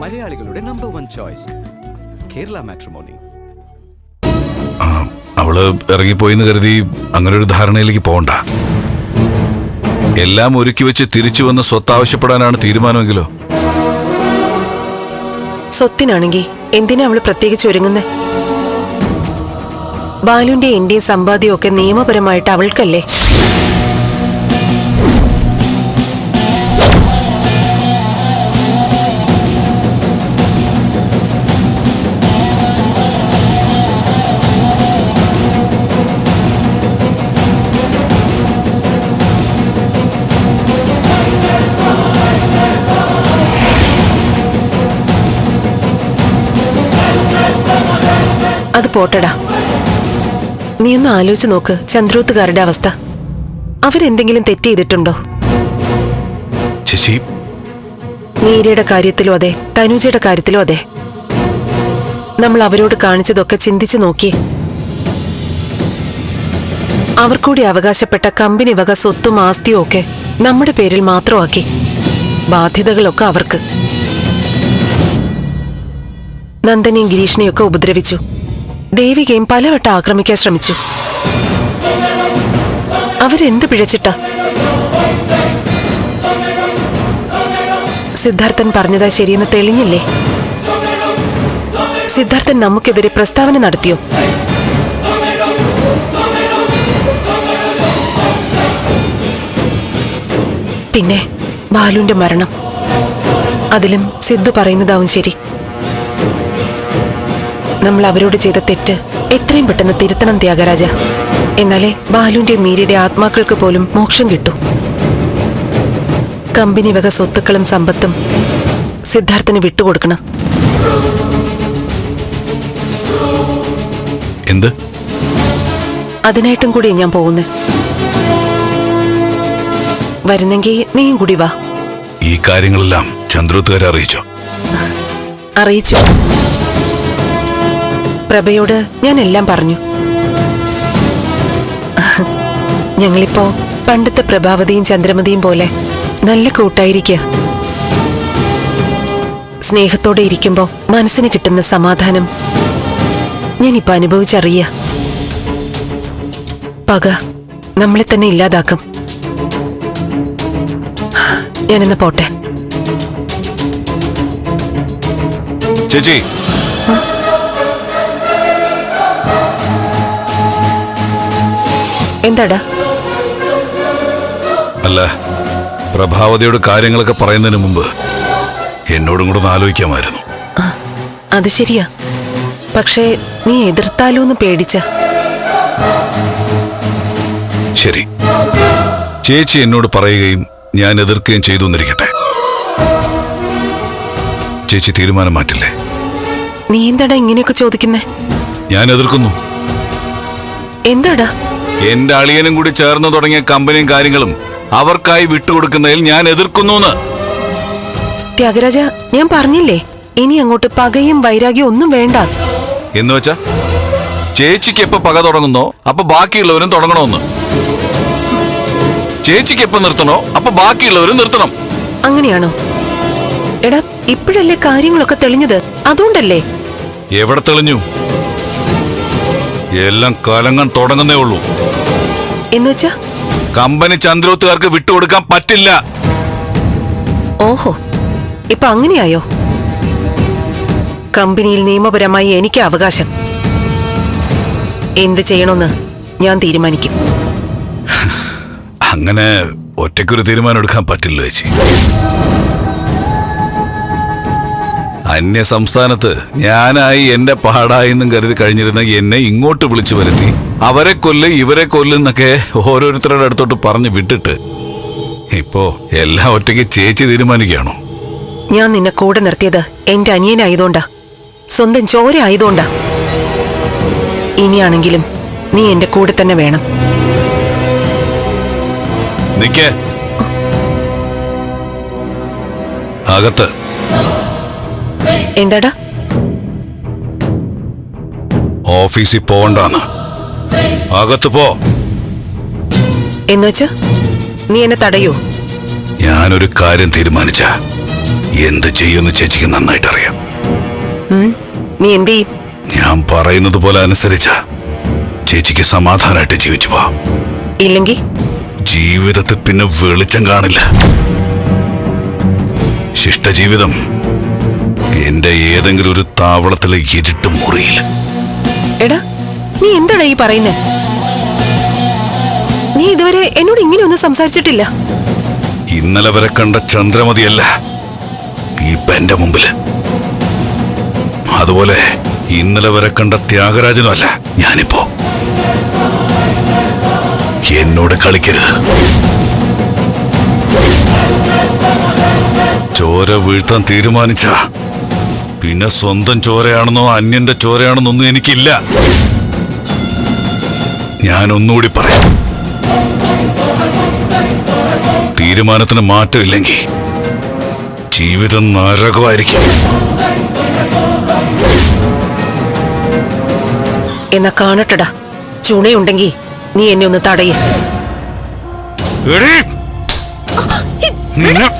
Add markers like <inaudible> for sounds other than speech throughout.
മലയാളികളുടെ number one choice Kerala matrimony അവൾ ഇറങ്ങിപ്പോയിന്ന് കരുതി അങ്ങനെ ഒരു ധാരണയിലേക്ക് പോകണ്ട. എല്ലാം ഒരുക്കി വെച്ച് തിരിച്ചു വന്ന് സ്വത്ത് ആവശ്യപ്പെടാനാണ് തീരുമാനമെങ്കിലോ? സ്വത്തിനാണെങ്കിൽ എന്തിനാ അവൾ പ്രത്യേകിച്ച് ഒരുങ്ങുന്നത് ബാലുവിന്റെ എന്റെയും സമ്പാദ്യമൊക്കെ നിയമപരമായിട്ട് അവൾക്കല്ലേ? പോട്ടടാ. നീ ഒന്ന് ആലോചിച്ച് നോക്ക് ചന്ദ്രോത്തുകാരുടെ അവസ്ഥ. അവരെന്തെങ്കിലും തെറ്റ് ചെയ്തിട്ടുണ്ടോ? ചേച്ചി. മീരയുടെ കാര്യത്തിലും അതെ തനുജയുടെ കാര്യത്തിലും അതെ. നമ്മൾ അവരോട് കാണിച്ചതൊക്കെ ചിന്തിച്ചു നോക്കി അവർക്കൂടി അവകാശപ്പെട്ട കമ്പനി വക സ്വത്തും ആസ്തിയും ഒക്കെ നമ്മുടെ പേരിൽ മാത്രമാക്കി. ബാധ്യതകളൊക്കെ അവർക്ക്. നന്ദനെയും ഗിരീഷിനെയൊക്കെ ഉപദ്രവിച്ചു. ദേവികയും പലവട്ടം ആക്രമിക്കാൻ ശ്രമിച്ചു. അവരെന്ത് പിഴച്ചിട്ടാ? സിദ്ധാർത്ഥൻ പറഞ്ഞതാ ശരിയെന്ന് തെളിഞ്ഞില്ലേ? സിദ്ധാർത്ഥൻ നമുക്കെതിരെ പ്രസ്താവന നടത്തിയോ? പിന്നെ ബാലുവിന്റെ മരണം. അതിലും സിദ്ധു പറയുന്നതാവും ശരി. നമ്മൾ അവരോട് ചെയ്ത തെറ്റ് എത്രയും പെട്ടെന്ന് തിരുത്തണം ത്യാഗരാജ. എന്നാലേ ബാലുവിന്റെ മീരയുടെ ആത്മാക്കൾക്ക് പോലും മോക്ഷം കിട്ടൂ. കമ്പനി വക സ്വത്തുക്കളും സമ്പത്തും സിദ്ധാർത്ഥന് വിട്ടുകൊടുക്കണം. എന്ത്? അതിനായിട്ടും കൂടി ഞാൻ പോകുന്നേ. വരുന്നെങ്കിൽ നീയും കൂടി വാ. ഈ കാര്യങ്ങളെല്ലാം ചന്ദ്രോത്തുകാരെ അറിയിച്ചോ? അറിയിച്ചു. പ്രഭയോട് ഞാൻ എല്ലാം പറഞ്ഞു. ഞങ്ങളിപ്പോ പണ്ടത്തെ പ്രഭാവതിയും ചന്ദ്രമതിയും പോലെ നല്ല കൂട്ടായിരിക്കുക സ്നേഹത്തോടെ ഇരിക്കുമ്പോ മനസ്സിന് കിട്ടുന്ന സമാധാനം ഞാനിപ്പോ അനുഭവിച്ചറിയ. പക നമ്മളെ തന്നെ ഇല്ലാതാക്കും. ഞാനെന്ന് പോട്ടെ. ചേച്ചി എന്താടാ? അല്ല പ്രഭാവതിയോട് കാര്യങ്ങളൊക്കെ പറയുന്നതിന് മുമ്പ് എന്നോടും കൂടെ ഒന്ന് ആലോചിക്കാമായിരുന്നു. അത് ശരിയാ. പക്ഷേ നീ എതിർത്താലോ എന്ന് പേടിച്ച. ശരി. ചേച്ചി എന്നോട് പറയുകയും ഞാൻ എതിർക്കുകയും ചെയ്തു എന്നിരിക്കട്ടെ. ചേച്ചി തീരുമാനം മാറ്റില്ലേ? നീ എന്താടാ ഇങ്ങനെയൊക്കെ ചോദിക്കുന്നേ? ഞാൻ എതിർക്കുന്നു. എന്താടാ? എന്റെ അളിയനും കൂടി ചേർന്ന് തുടങ്ങിയ കമ്പനിയും കാര്യങ്ങളും അവർക്കായി വിട്ടുകൊടുക്കുന്നതിൽ ഞാൻ എതിർക്കുന്നു ത്യാഗരാജ ഞാൻ പറഞ്ഞില്ലേ? ഇനി അങ്ങോട്ട് പകയും വൈരാഗ്യം ഒന്നും വേണ്ട. എന്ന് വെച്ചാ? ചേച്ചിക്ക് എപ്പോ പക തുടങ്ങുന്നോ അപ്പൊ ബാക്കിയുള്ളവരും തുടങ്ങണമെന്ന് ചേച്ചിക്ക് എപ്പോ നിർത്തണോ അപ്പൊ ബാക്കിയുള്ളവരും നിർത്തണം. അങ്ങനെയാണോ? എടാ ഇപ്പോഴല്ലേ കാര്യങ്ങളൊക്കെ തെളിഞ്ഞത്? അതുകൊണ്ടല്ലേ? എവിടെ തെളിഞ്ഞു? എല്ലാം കലങ്ങാൻ തുടങ്ങുന്നേ ഉള്ളൂ. എന്നുവെച്ചാ? കമ്പനി ചന്ദ്രോത്തുകാർക്ക് വിട്ടുകൊടുക്കാൻ പറ്റില്ല. ഓഹോ ഇപ്പൊ അങ്ങനെയായോ? കമ്പനിയിൽ നിയമപരമായി എനിക്ക് അവകാശം. എന്ത് ചെയ്യണമെന്ന് ഞാൻ തീരുമാനിക്കും. അങ്ങനെ ഒറ്റയ്ക്കൊരു തീരുമാനം എടുക്കാൻ പറ്റില്ല ചേച്ചി. അന്യ സംസ്ഥാനത്ത് ഞാനായി എന്റെ പാടായെന്നും കരുതി കഴിഞ്ഞിരുന്ന എന്നെ ഇങ്ങോട്ട് വിളിച്ചു വരുത്തി. അവരെ കൊല്ല് ഇവരെ കൊല്ലുന്നൊക്കെ ഓരോരുത്തരുടെ അടുത്തോട്ട് പറഞ്ഞു വിട്ടിട്ട്. ഇപ്പോ എല്ലാം ഒറ്റയ്ക്ക് ചേച്ചി തീരുമാനിക്കുകയാണോ? ഞാൻ നിന്നെ കൂടെ നിർത്തിയത് എന്റെ അനിയനായതുകൊണ്ടാ. സ്വന്തം ചോര ആയതുകൊണ്ടാ. ഇനിയാണെങ്കിലും നീ എന്റെ കൂടെ തന്നെ വേണം. നിക്കേ. അകത്ത്. എന്താടാ? ഓഫീസിൽ പോകണ്ടാന്ന്. അകത്ത് പോ. എന്നുവെച്ചാ നീ എന്നെ തടയോ? ഞാനൊരു കാര്യം തീരുമാനിച്ച. എന്ത് ചെയ്യുമെന്ന് ചേച്ചിക്ക് നന്നായിട്ട് അറിയാം നീ എന്ത് ചെയ്യും? ഞാൻ പറയുന്നത് പോലെ അനുസരിച്ച. ചേച്ചിക്ക് സമാധാനമായിട്ട് ജീവിച്ചു പോവാം. ഇല്ലെങ്കിൽ? ജീവിതത്തിൽ പിന്നെ വെളിച്ചം കാണില്ല. ശിഷ്ടജീവിതം എന്റെ ഏതെങ്കിലും ഒരു താവളത്തിലെ ഇരുട്ട് മുറിയിൽ. എടാ നീ എന്താടാ ഈ പറയുന്നേ? നീ ഇതുവരെ എന്നോട് ഇങ്ങനെ ഒന്നും സംസാരിച്ചിട്ടില്ല. ഇന്നലെ വരെ കണ്ട ചന്ദ്രമതിയല്ല ഈ എന്റെ മുമ്പിൽ അതുപോലെ ഇന്നലെ വരെ കണ്ട ത്യാഗരാജനും അല്ല ഞാനിപ്പോ. എന്നോട് കളിക്കരുത്. ചോര വീഴ്ത്താൻ തീരുമാനിച്ച പിന്നെ സ്വന്തം ചോരയാണെന്നോ അന്യന്റെ ചോരയാണെന്നൊന്നും എനിക്കില്ല ഞാൻ ഒന്നുകൂടി പറയാം തീരുമാനത്തിന് മാറ്റമില്ലെങ്കിൽ ജീവിതം നരകമായിരിക്കും എന്നാ കാണട്ടടാ ചുണയുണ്ടെങ്കിൽ നീ എന്നെ ഒന്ന് തടയേ! നിന്നെ-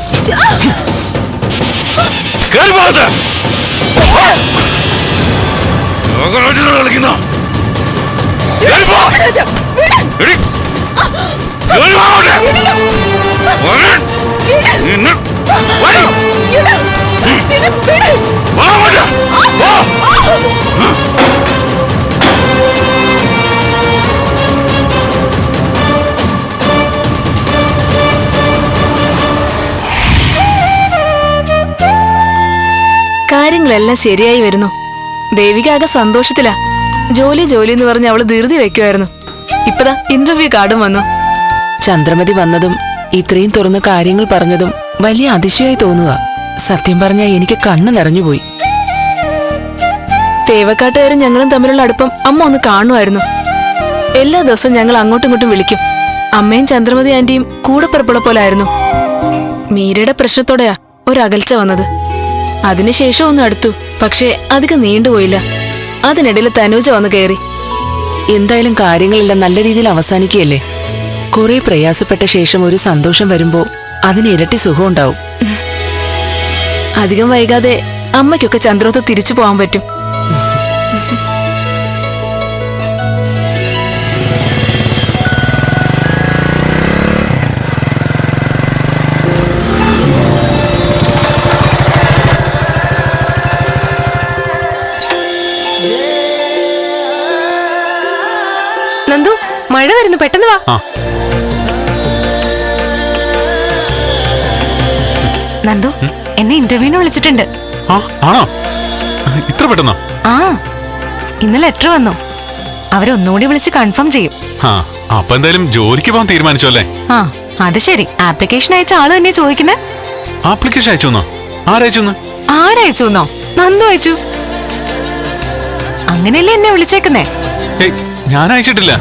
കളിക്കുന്നോ? വാ അങ്ങോട്ട്. വാ. കാര്യങ്ങളെല്ലാം ശരിയായി വരുന്നു. ദേവിക ആകെ സന്തോഷത്തിലാ. ജോലി ജോലി എന്ന് പറഞ്ഞ് അവൾ ധൃതി വെക്കുമായിരുന്നു ഇപ്പതാ ഇന്റർവ്യൂ കാർഡും വന്നു. ചന്ദ്രമതി വന്നതും ഇത്രയും തുറന്ന് കാര്യങ്ങൾ പറഞ്ഞതും വലിയ അതിശയമായി തോന്നുക. സത്യം പറഞ്ഞാൽ എനിക്ക് കണ്ണ് നിറഞ്ഞുപോയി തേവക്കാട്ടുകാരും ഞങ്ങളും തമ്മിലുള്ള അടുപ്പം അമ്മ ഒന്ന് കാണുമായിരുന്നു. എല്ലാ ദിവസവും ഞങ്ങൾ അങ്ങോട്ടും ഇങ്ങോട്ടും വിളിക്കും. അമ്മയും ചന്ദ്രമതി ആന്റിയും കൂടെ പുറപ്പെടെ പോലായിരുന്നു. മീരയുടെ പ്രശ്നത്തോടെയാ ഒരകൽച്ച വന്നത്. അതിനുശേഷം ഒന്ന് അടുത്തു. പക്ഷേ അധികം നീണ്ടുപോയില്ല. അതിനിടയിൽ തനൂജ വന്ന് കയറി. എന്തായാലും കാര്യങ്ങളെല്ലാം നല്ല രീതിയിൽ അവസാനിക്കുകയല്ലേ? കുറെ പ്രയാസപ്പെട്ട ശേഷം ഒരു സന്തോഷം വരുമ്പോ അതിന് ഇരട്ടി സുഖം ഉണ്ടാവും അധികം വൈകാതെ അമ്മയ്ക്കൊക്കെ ചന്ദ്രോത്ത് തിരിച്ചു പോകാൻ പറ്റും. നന്ദു എന്നെ ഇന്റർവ്യൂവിന് വിളിച്ചിട്ടുണ്ട്. ആണോ? ഇത്ര പെട്ടെന്നോ? ആ ഇന്ന് ലെറ്റർ വന്നു. അവരൊന്നുകൂടി വിളിച്ച് കൺഫേം ചെയ്യും. അപ്പൊ എന്തായാലും ജോലിക്ക് പോകാൻ തീരുമാനിച്ചു അല്ലേ? ആ അത് ശരി. ആപ്ലിക്കേഷൻ അയച്ച ആൾ തന്നെ ചോദിക്കുന്നേ. ആപ്ലിക്കേഷൻ അയച്ചു ആരയച്ചു ആരയച്ചു എന്നോ നന്ദു അയച്ചു. അങ്ങനെയല്ലേ എന്നെ വിളിച്ചേക്കുന്നേ? ഞാൻ അയച്ചിട്ടില്ല.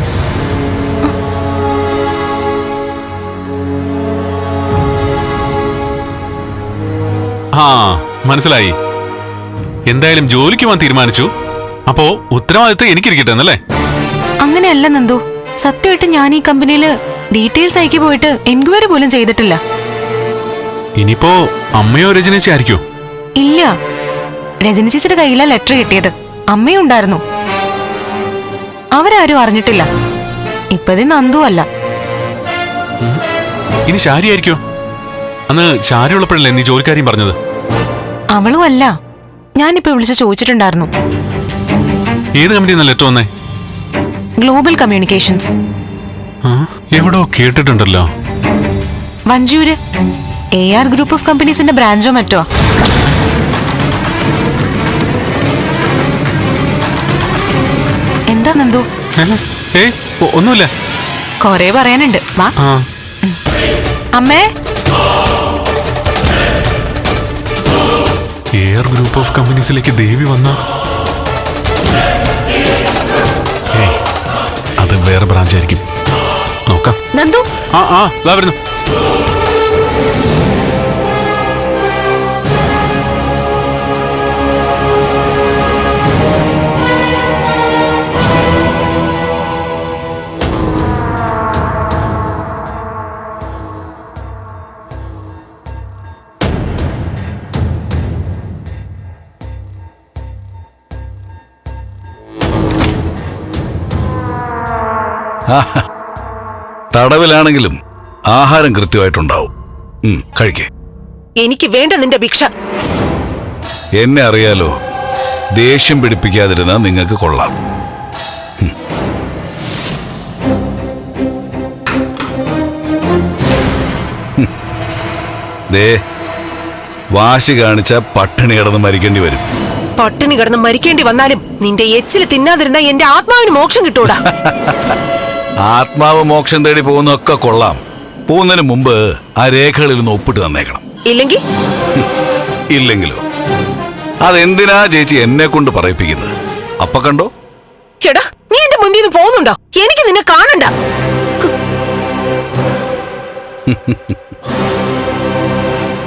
ആ മനസ്സിലായി. എന്തായാലും ജോലിക്ക് പോകാൻ തീരുമാനിച്ചു. അപ്പോ ഉത്തരവാദിത്തം എനിക്കിരിക്കട്ടെ എന്നല്ലേ? അങ്ങനെയല്ല നന്ദു. സത്യമായിട്ട് ഞാൻ ഈ കമ്പനിയിൽ ഡീറ്റെയിൽസ് അയക്കി പോയിട്ട് എൻക്വയറി പോലും ചെയ്തിട്ടില്ല. ഇനിയിപ്പോ അമ്മയോ രചനേച്ചി ആയിരിക്കോ? ഇല്ല. രജനി ചേച്ചിയുടെ കയ്യിലാ ലെറ്റർ കിട്ടിയത്. അമ്മയും ഉണ്ടായിരുന്നു. അവരാരും അറിഞ്ഞിട്ടില്ല. ഇപ്പതേ നന്ദു അല്ല. ഇനി ശാരി ആയിരിക്കോ? അന്ന് ശാരി ഉള്ളപ്പോഴല്ലേ നീ ജോലിക്കാരിയും പറഞ്ഞത്? അവളും അല്ല ഞാനിപ്പോ വിളിച്ച് ചോദിച്ചിട്ടുണ്ടായിരുന്നു. ഏത് കമ്പനി നല്ല ലെറ്റർ വന്നേ? Global communications. ആ, എവിടോ കേട്ടിട്ടുണ്ടല്ലോ. Vanchoor A R group of കമ്പനീസിന്റെ ബ്രാഞ്ചോ മറ്റോ? എന്താ നന്ദു? ഏ? ഒ- ഒന്നുമില്ല. കൊറേ പറയാനുണ്ട്. വാ. ആ. അമ്മേ? എയർ ഗ്രൂപ്പ് ഓഫ് കമ്പനീസിലേക്ക് ദേവി വന്ന അത് വേറെ ബ്രാഞ്ച് ആയിരിക്കും നോക്കാം. നന്ദു? ആ ആ വരുന്നു. <laughs> തടവിലാണെങ്കിലും ആഹാരം കൃത്യമായിട്ടുണ്ടാവും. കഴിക്കേ. എനിക്ക് വേണ്ട നിന്റെ ഭിക്ഷ. എന്നെ അറിയാലോ ദേഷ്യം പിടിപ്പിക്കാതിരുന്ന നിങ്ങൾക്ക് കൊള്ളാം. ദേ വാശി കാണിച്ച പട്ടിണി കടന്ന് മരിക്കേണ്ടി വരും. പട്ടിണി കടന്ന് മരിക്കേണ്ടി വന്നാലും നിന്റെ എച്ചിൽ തിന്നാതിരുന്ന എന്റെ ആത്മാവിന് മോക്ഷം കിട്ടൂടാ. <laughs> ആത്മാവ് മോക്ഷം തേടി പോകുന്നൊക്കെ കൊള്ളാം. പോകുന്നതിന് മുമ്പ് ആ രേഖകളിൽ നിന്ന് ഒപ്പിട്ട് തന്നേക്കണം. ഇല്ലെങ്കിൽ? ഇല്ലെങ്കിലോ? അതെന്തിനാ ചേച്ചി എന്നെ കൊണ്ട് പറയിപ്പിക്കുന്നത്? അപ്പൊ കണ്ടോ? എടാ നീ എന്റെ മുന്നിൽ നിന്ന് പോകുന്നുണ്ടോ? എനിക്ക് നിന്നെ കാണണ്ട.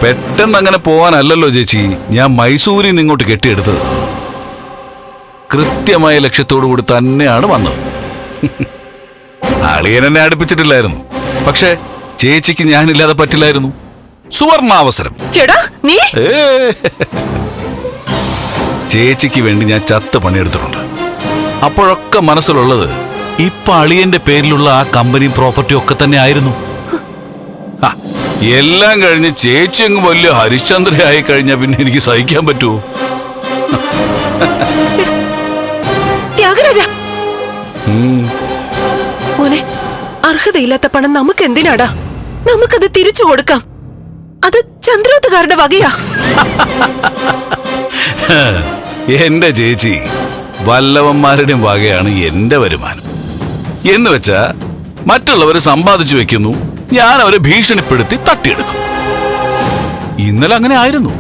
പെട്ടെന്ന് അങ്ങനെ പോവാനല്ലല്ലോ ചേച്ചി. ഞാൻ മൈസൂരിൽ നിന്ന് ഇങ്ങോട്ട് കെട്ടിയെടുത്തത്. കൃത്യമായ ലക്ഷ്യത്തോടു കൂടി തന്നെയാണ് വന്നത്. അളിയൻ എന്നെ അടുപ്പിച്ചിട്ടില്ലായിരുന്നു. പക്ഷേ ചേച്ചിക്ക് ഞാനില്ലാതെ പറ്റില്ലായിരുന്നു. സുവർണാവസരം. ചേച്ചിക്ക് വേണ്ടി ഞാൻ ചത്ത് പണിയെടുത്തിട്ടുണ്ട്. അപ്പോഴൊക്കെ മനസ്സിലുള്ളത് ഇപ്പൊ അളിയന്റെ പേരിലുള്ള ആ കമ്പനി പ്രോപ്പർട്ടി ഒക്കെ തന്നെ ആയിരുന്നു. എല്ലാം കഴിഞ്ഞ് ചേച്ചി അങ്ങ് വലിയ ഹരിശ്ചന്ദ്രയായി കഴിഞ്ഞാൽ പിന്നെ എനിക്ക് സഹിക്കാൻ പറ്റുമോ ത്യാഗരാജ. അർഹതയില്ലാത്ത പണം നമുക്ക് എന്തിനാടാ നമുക്കത് തിരിച്ചു കൊടുക്കാം. അത് ചന്ദ്രോത്തുകാരുടെ വകയാ. എന്റെ ചേച്ചി വല്ലവന്മാരുടെയും വകയാണ് എന്റെ വരുമാനം. എന്ന് വെച്ചാ മറ്റുള്ളവർ സമ്പാദിച്ചു വെക്കുന്നു ഞാൻ അവരെ ഭീഷണിപ്പെടുത്തി തട്ടിയെടുക്കും. ഇന്നലെ അങ്ങനെ ആയിരുന്നു.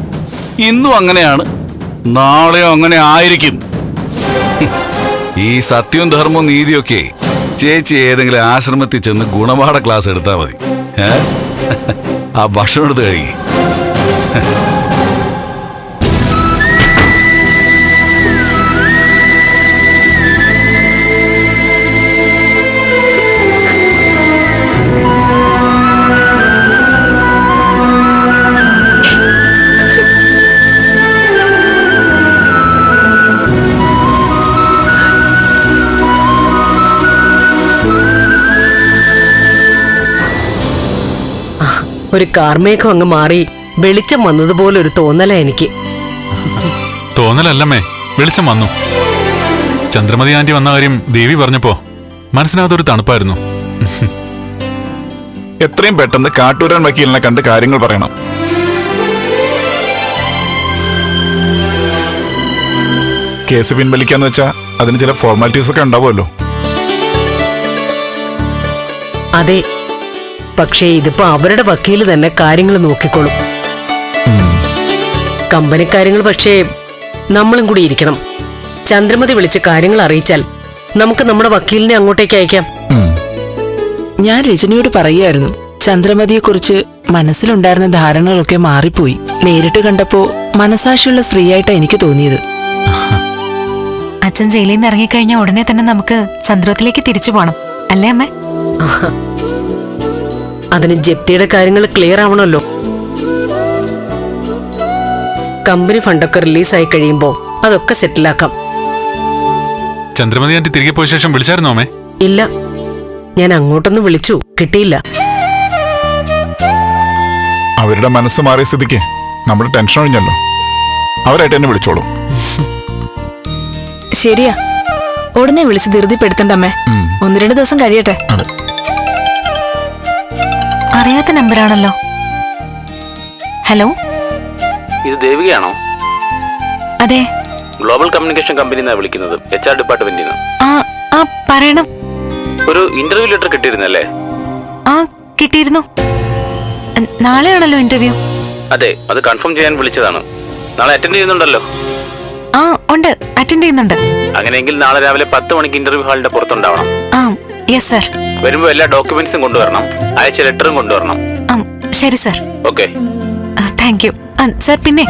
ഇന്നും അങ്ങനെയാണ്. നാളെയോ അങ്ങനെ ആയിരിക്കും. ഈ സത്യവും ധർമ്മവും നീതിയൊക്കെ ചേച്ചി ഏതെങ്കിലും ആശ്രമത്തിൽ ചെന്ന് ഗുണപാഠ ക്ലാസ് എടുത്താൽ മതി? ആ ഭക്ഷണം എടുത്ത് കഴുകി ഒരു കാർമേഘം അങ്ങ് മാറി വെളിച്ചം വന്നതുപോലെ ഒരു തോന്നല എനിക്ക്. തോന്നലല്ലമ്മേ വെളിച്ചം വന്നു. ചന്ദ്രമതി ആന്റി വന്ന കാര്യം ദേവി പറഞ്ഞപ്പോ മനസ്സിനകത്തൊരു തണുപ്പായിരുന്നു. എത്രയും പെട്ടെന്ന് കാട്ടൂരാൻ വക്കീലിനെ കണ്ട് കാര്യങ്ങൾ പറയണം. കേസ് പിൻവലിക്കാന്ന് വെച്ചാ അതിന് ചില ഫോർമാലിറ്റീസ് ഒക്കെ ഉണ്ടാവുമല്ലോ. അതെ പക്ഷേ ഇതിപ്പോ അവരുടെ വക്കീൽ തന്നെ കാര്യങ്ങൾ നോക്കിക്കോളും. കമ്പനി കാര്യങ്ങൾ പക്ഷേ നമ്മളും കൂടി ഇരിക്കണം. ചന്ദ്രമതി വിളിച്ച് കാര്യങ്ങൾ അറിയിച്ചാൽ നമുക്ക് നമ്മുടെ വക്കീലിനെ അങ്ങോട്ടേക്ക് അയക്കാം. ഞാൻ രജനിയോട് പറയുമായിരുന്നു ചന്ദ്രമതിയെക്കുറിച്ച് മനസ്സിലുണ്ടായിരുന്ന ധാരണകളൊക്കെ മാറിപ്പോയി. നേരിട്ട് കണ്ടപ്പോ മനസാക്ഷിയുള്ള സ്ത്രീയായിട്ടാണ് എനിക്ക് തോന്നിയത്. അച്ഛൻ ജയിലിൽ നിന്ന് ഇറങ്ങിക്കഴിഞ്ഞാൽ ഉടനെ തന്നെ നമുക്ക് ചന്ദ്രത്തിലേക്ക് തിരിച്ചു പോണം. അല്ലേ അമ്മേ? അതിന് ജപ്തിയുടെ കാര്യങ്ങൾ ക്ലിയർ ആവണമല്ലോ. കമ്പനി ഫണ്ടൊക്കെ റിലീസായി കഴിയുമ്പോൾ അതൊക്കെ സെറ്റിലാക്കാം ചന്ദ്രമതി ആന്റി തിരികെ പോയ ശേഷം വിളിച്ചായിരുന്നോ അമ്മേ? ഇല്ല. ഞാൻ അങ്ങോട്ടൊന്ന് വിളിച്ചു. കിട്ടിയില്ല. അവരുടെ മനസ്സ് മാറിയ സ്ഥിതിക്ക് നമ്മുടെ ടെൻഷൻ ഒഴിഞ്ഞല്ലോ. അവരായിട്ട് എന്നെ വിളിച്ചോളൂ. ശരിയാ. ഉടനെ വിളിച്ച് ധൃതിപ്പെടുത്തണ്ടമ്മേ ഒന്ന് രണ്ട് ദിവസം കഴിയട്ടെ. അതെ. അറിയാത്ത നമ്പറാണല്ലോ ഹലോ? ഇത് ദേവികയാണോ? അതെ. ഗ്ലോബൽ കമ്മ്യൂണിക്കേഷൻ കമ്പനി നിന്നാണ് വിളിക്കുന്നത്. എച്ച് ആർ ഡിപ്പാർട്ട്മെന്റിൽ നിന്ന് ആ ആ പറയണം. ഒരു ഇന്റർവ്യൂ ലെറ്റർ കിട്ടിയിരുന്നല്ലേ? ആ കിട്ടിയിരുന്നു. നാളെയാണല്ലോ ഇന്റർവ്യൂ. അതെ അത് കൺഫേം ചെയ്യാൻ വിളിച്ചതാണ്. നാളെ അറ്റൻഡ് ചെയ്യുന്നുണ്ടല്ലോ. ആ ഉണ്ട്. അറ്റൻഡ് ചെയ്യുന്നുണ്ട്. അങ്ങനെയെങ്കിൽ നാളെ രാവിലെ പത്ത് മണിക്ക് ഇന്റർവ്യൂ ഹാളിന്റെ പുറത്തുണ്ടാവണം. ആ യെസ് സർ. വരുമ്പോൾ എല്ലാ ഡോക്യുമെന്റ്സും കൊണ്ടുവരണം. അയച്ച ലെറ്ററും കൊണ്ടുവരണം. ശരി sir. Okay thank you sir പിന്നെ.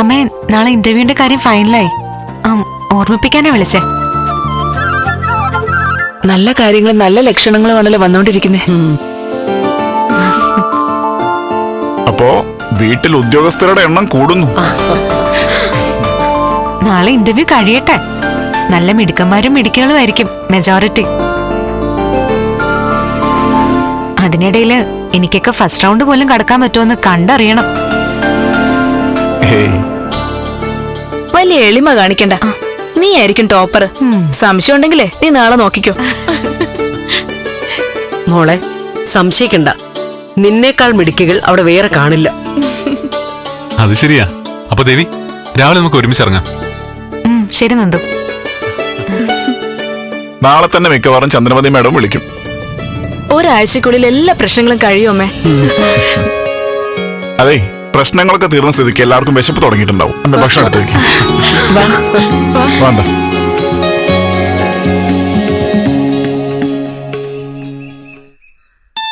അമ്മേ നാളെ ഇന്റർവ്യൂവിന്റെ കാര്യം ഫൈനലായി ഓർമ്മിപ്പിക്കാനാ വിളിച്ചേ. നല്ല കാര്യങ്ങളും നല്ല ലക്ഷണങ്ങളും ആണല്ലോ വന്നോണ്ടിരിക്കുന്നേ. അപ്പോ വീട്ടിൽ ഉദ്യോഗസ്ഥരുടെ എണ്ണം കൂടുന്നു. നാളെ ഇന്റർവ്യൂ കഴിയട്ടെ. നല്ല മിടുക്കന്മാരും മിടുക്കുകളും ആയിരിക്കും മെജോറിറ്റി അതിനിടയിൽ എനിക്കൊക്കെ ഫസ്റ്റ് റൗണ്ട് പോലും കടക്കാൻ പറ്റുമെന്ന് കണ്ടറിയണം. വലിയ എളിമ കാണിക്കണ്ട. നീ ആയിരിക്കും ടോപ്പർ സംശയം ഉണ്ടെങ്കിലേ നീ നാളെ നോക്കിക്കോ. മോളെ സംശയിക്കണ്ട. നിന്നേക്കാൾ മിടുക്കികൾ അവിടെ വേറെ കാണില്ല. അത് ശരിയാ. അപ്പൊ ദേവി രാവിലെ നമുക്ക് ഒരുമിച്ച് ഇറങ്ങാം. ശരി നന്ദു. നാളെ തന്നെ മിക്കവാറും ചന്ദ്രമതി മാഡം വിളിക്കും. ഒരാഴ്ചക്കുള്ളിൽ എല്ലാ പ്രശ്നങ്ങളും കഴിയുമേ അതെ പ്രശ്നങ്ങളൊക്കെ തീർന്ന സ്ഥിതിക്ക് എല്ലാവർക്കും വിശപ്പ് തുടങ്ങിയിട്ടുണ്ടാവും. ഭക്ഷണം എടുത്ത് വെക്കും. വേണ്ട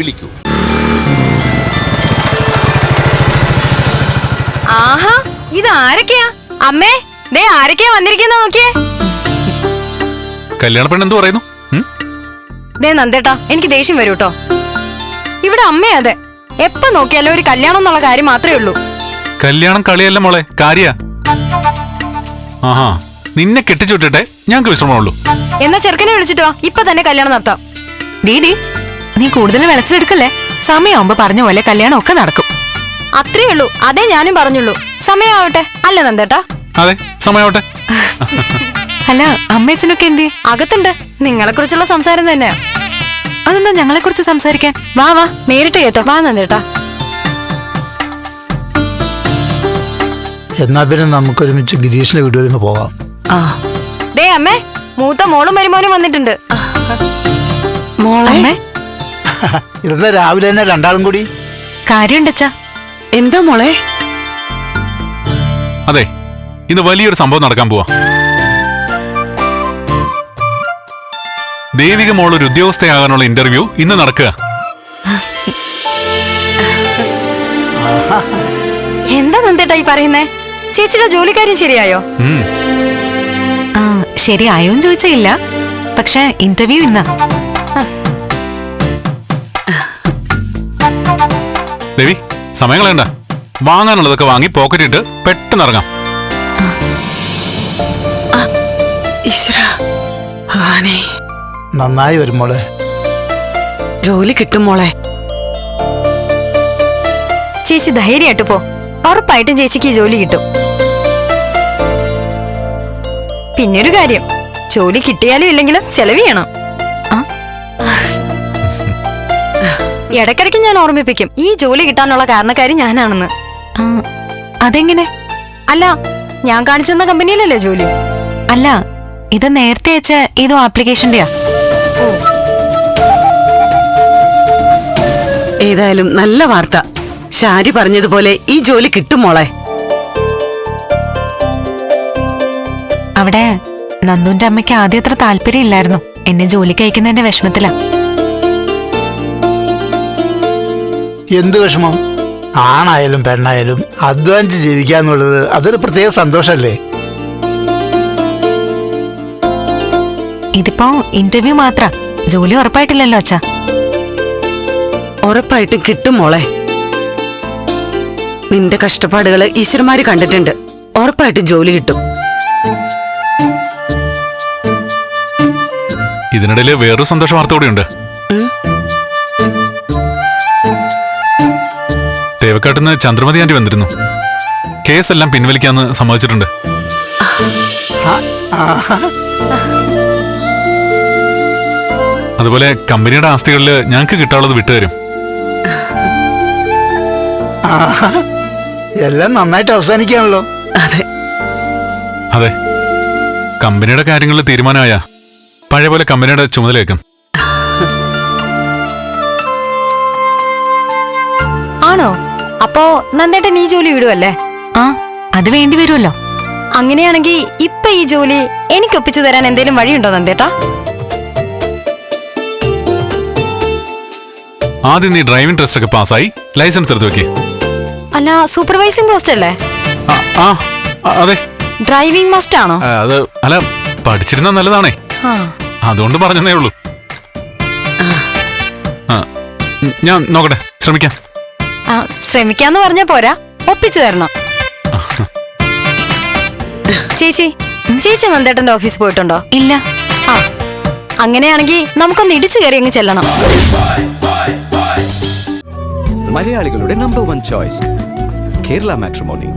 വിളിക്കൂ. ആഹാ ഇത് ആരൊക്കെയാ അമ്മേ ദേ ആരൊക്കെയാ വന്നിരിക്കുന്ന നോക്കിയേ? കല്യാണ പെണ്ണ് എന്ത് പറയുന്നു? ദേ നന്ദേട്ടാ എനിക്ക് ദേഷ്യം വരൂ കേട്ടോ ഇവിടെ അമ്മേ അതെ. എപ്പ നോക്കിയാലും ഒരു കല്യാണം എന്നുള്ള കാര്യം മാത്രമേ ഉള്ളൂ. കല്യാണം കളിയല്ല മോളെ കാര്യ. ആഹാ നിന്നെ കെട്ടിച്ചു വിട്ടിട്ടെ ഞങ്ങൾക്ക് വിശ്രമമുള്ളൂ. എന്നാ ചെറുക്കനെ വിളിച്ചിട്ടോ ഇപ്പൊ തന്നെ കല്യാണം നടത്താം. ഡീഡി നീ കൂടുതൽ വിളച്ചെടുക്കല്ലേ സമയമാകുമ്പോ പറഞ്ഞ പോലെ കല്യാണം ഒക്കെ നടക്കും. അത്രേ ഉള്ളൂ. അതേ ഞാനും പറഞ്ഞുള്ളൂ. സമയമാവട്ടെ അല്ല നന്ദേട്ടാ. അതെ സമയമാവട്ടെ അല്ല അമ്മയച്ചനൊക്കെ എന്തി? അകത്തുണ്ട്. നിങ്ങളെ കുറിച്ചുള്ള സംസാരം തന്നെയാ അതെന്താ ഞങ്ങളെ കുറിച്ച് സംസാരിക്കാൻ? വാ വാ. നേരിട്ട് കേട്ടോ. വാ നന്ദേട്ടാ. എന്നാ പിന്നെ നമുക്ക് ഒരുമിച്ച് ഗിരീഷിന്റെ വീട് വരെ പോവാം പോകാം ദേ അമ്മേ. മൂത്ത മോളും മരുമോനും വന്നിട്ടുണ്ട്. മോളെ <laughs> ഇതെന്താ രാവിലെ തന്നെ രണ്ടാളും കൂടി? കാര്യണ്ടച്ചാ എന്താ മോളെ? അതെ ഇന്ന് വലിയൊരു സംഭവം നടക്കാൻ പോവാ. ദേവിക മോൾ ഒരു ഉദ്യോഗസ്ഥയാകാനുള്ള ഇന്റർവ്യൂ ഇന്ന് നടക്കുക. <laughs> എന്താ നന്ദേട്ടാ ഈ പറയുന്നേ? ചേച്ചിയുടെ ജോലിക്കാര്യം ശരിയായോ. ശരിയായോന്ന് ചോദിച്ചില്ല പക്ഷെ ഇന്റർവ്യൂ ഇന്നാ. ദേവി സമയം കളയണ്ട. വാങ്ങാനുള്ളതൊക്കെ വാങ്ങി പോക്കറ്റിട്ട് പെട്ടെന്ന് ഇറങ്ങാം. നന്നായി വരും മോളെ. ജോലി കിട്ടും മോളെ. ചേച്ചി ധൈര്യമായിട്ട് പോ. ഉറപ്പായിട്ടും ചേച്ചിക്ക് ജോലി കിട്ടും. പിന്നൊരു കാര്യം ജോലി കിട്ടിയാലും ഇല്ലെങ്കിലും ചെലവ് ചെയ്യണം. ഇടയ്ക്കിടയ്ക്ക് ഞാൻ ഓർമ്മിപ്പിക്കും. ഈ ജോലി കിട്ടാനുള്ള കാരണക്കാരി ഞാനാണെന്ന്. അതെങ്ങനെ? അല്ല ഞാൻ കാണിച്ചെന്ന കമ്പനിയിലല്ലേ ജോലി? അല്ല ഇത് നേരത്തെ അയച്ച ഏതോ ആപ്ലിക്കേഷന്റെയാ? ഏതായാലും നല്ല വാർത്ത. ഷാരി പറഞ്ഞതുപോലെ ഈ ജോലി കിട്ടും മോളെ. അവിടെ നന്ദുന്റെ അമ്മയ്ക്ക് ആദ്യം അത്ര താല്പര്യം ഇല്ലായിരുന്നു എന്നെ ജോലിക്ക് അയക്കുന്നതിന്റെ വിഷമത്തിലാ. എന്ത് വിഷമം? ആണായാലും പെണ്ണായാലും അധ്വാനിച്ച് ജീവിക്കുക എന്നുള്ളത് അതൊരു പ്രത്യേക സന്തോഷമല്ലേ ഇതിപ്പോ ഇന്റർവ്യൂ മാത്ര. ജോലി ഉറപ്പായിട്ടില്ലല്ലോ അച്ഛാ. ഉറപ്പായിട്ടും കിട്ടും മോളെ. നിന്റെ കഷ്ടപ്പാടുകൾ ഈശ്വരന്മാര് കണ്ടിട്ടുണ്ട്. ഉറപ്പായിട്ടും ജോലി കിട്ടും. ഇതിനിടയിലെ വേറൊരു സന്തോഷ വാർത്ത കൂടിയുണ്ട്. ഉം. തേവക്കാട്ടുന്ന് ചന്ദ്രമതി ആന്റി വന്നിരുന്നു. കേസെല്ലാം പിൻവലിക്കാന്ന് സമ്മതിച്ചിട്ടുണ്ട്. അതുപോലെ കമ്പനിയുടെ ആസ്തികളിൽ ഞങ്ങൾക്ക് കിട്ടാനുള്ളത് വിട്ടുതരും. എല്ലാം നന്നായിട്ട് അവസാനിക്കാണല്ലോ. അതെ. അതെ. കമ്പനിയുടെ കാര്യങ്ങളിൽ തീരുമാനമായ പഴയ പോലെ കമ്പനിയുടെ ചുമതലയേക്കും ആണോ? അപ്പോ നന്ദേട്ടൻ ഈ ജോലി വിടുവല്ലേ? ആ അത് വേണ്ടി വരുമല്ലോ. അങ്ങനെയാണെങ്കിൽ ഇപ്പൊ ഈ ജോലി എനിക്ക് ഒപ്പിച്ചു തരാൻ എന്തേലും വഴിയുണ്ടോ നന്ദേട്ടാ? ആദ്യം നീ ഡ്രൈവിംഗ് ടെസ്റ്റ് ഒക്കെ പാസ്സായി. ലൈസൻസ് എടുത്തു വെക്കേ. അല്ല സൂപ്പർവൈസിംഗ് പോസ്റ്റ് അല്ലേ? ആ ആ, അതെ. ഡ്രൈവിംഗ് മസ്റ്റ് ആണോ? അത് അല്ല പഠിച്ചിരുന്ന നല്ലതാണേ. ആ. അതുകൊണ്ട് പറഞ്ഞതേ ഉള്ളൂ. ആ, ഞാൻ നോക്കട്ടെ ശ്രമിക്കാം. ശ്രമിക്കാന്ന് പറഞ്ഞ പോരാ. ഒപ്പിച്ചു തരണം. ചേച്ചി ചേച്ചി നന്ദേട്ടന്റെ ഓഫീസ് പോയിട്ടുണ്ടോ? ഇല്ല. ആ അങ്ങനെയാണെങ്കിൽ നമുക്കൊന്ന് ഇടിച്ചു കയറി അങ്ങ് ചെല്ലണം. മലയാളികളുടെ number one choice Kerala matrimony